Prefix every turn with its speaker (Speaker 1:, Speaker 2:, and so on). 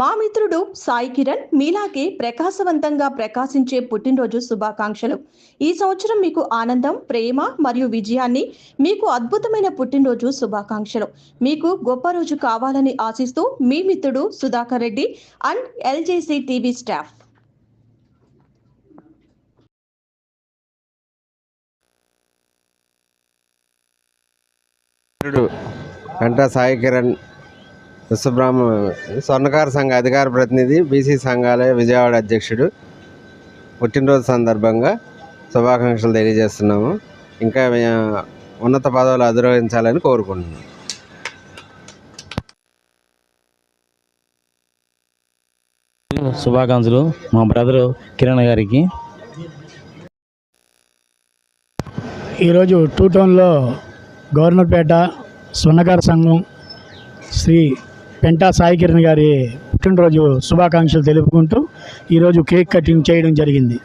Speaker 1: మా మిత్రుడు సాయి కిరణ్ మీలాగే ప్రకాశవంతంగా ప్రకాశించే పుట్టినరోజు శుభాకాంక్షలు. ఈ సంవత్సరం మీకు ఆనందం ప్రేమ మరియు విజయాన్ని మీకు అద్భుతమైన పుట్టినరోజు శుభాకాంక్షలు. మీకు గొప్ప రోజు కావాలని ఆశిస్తూ మీ మిత్రుడు Sudhakar Reddy and LJC TV staff.
Speaker 2: వెంట సాయి కిరణ్ విశ్వబ్రాహ్మ స్వర్ణకార సంఘ అధికార ప్రతినిధి బీసీ సంఘాలయ విజయవాడ అధ్యక్షుడు. పుట్టినరోజు సందర్భంగా శుభాకాంక్షలు తెలియజేస్తున్నాము. ఇంకా ఉన్నత పదవులు అధిరోహించాలని కోరుకుంటున్నాం.
Speaker 3: శుభాకాంక్షలు మా బ్రదరు కిరణ్ గారికి.
Speaker 4: ఈరోజు టూ టౌన్లో గవర్నర్పేట స్వర్ణకార సంఘం శ్రీ పెంటా సాయి కిరణ్ గారి పుట్టినరోజు శుభాకాంక్షలు తెలుపుకుంటూ ఈరోజు కేక్ కటింగ్ చేయడం జరిగింది.